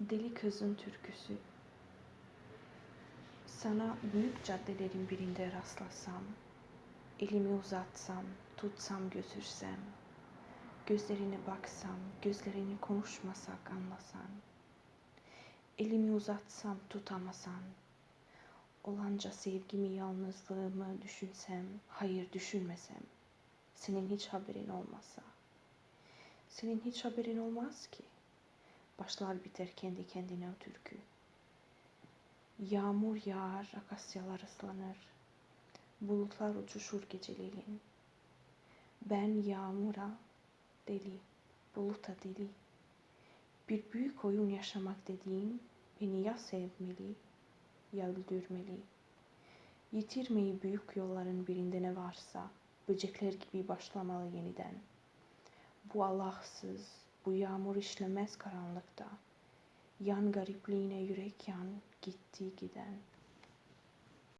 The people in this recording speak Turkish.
Deli Kızın Türküsü Sana büyük caddelerin birinde rastlasam, elimi uzatsam, tutsam götürsem, gözlerine baksam, gözlerini konuşmasak anlasan, elimi uzatsam tutamasan, olanca sevgimi yalnızlığımı düşünsem, hayır düşünmesem, senin hiç haberin olmasa, senin hiç haberin olmaz ki. Başlar biter kendi kendine o türkü. Yağmur yağar, akasyalar ıslanır. Bulutlar uçuşur geceleyin. Ben yağmura deli, buluta deli. Bir büyük oyun yaşamak dediğim beni ya sevmeli ya öldürmeli. Yitirmeyi büyük yolların birinde ne varsa böcekler gibi başlamalı yeniden. Bu Allahsız, bu yağmur işlemez karanlıkta. Yan garipliğine yürek yan, gitti giden.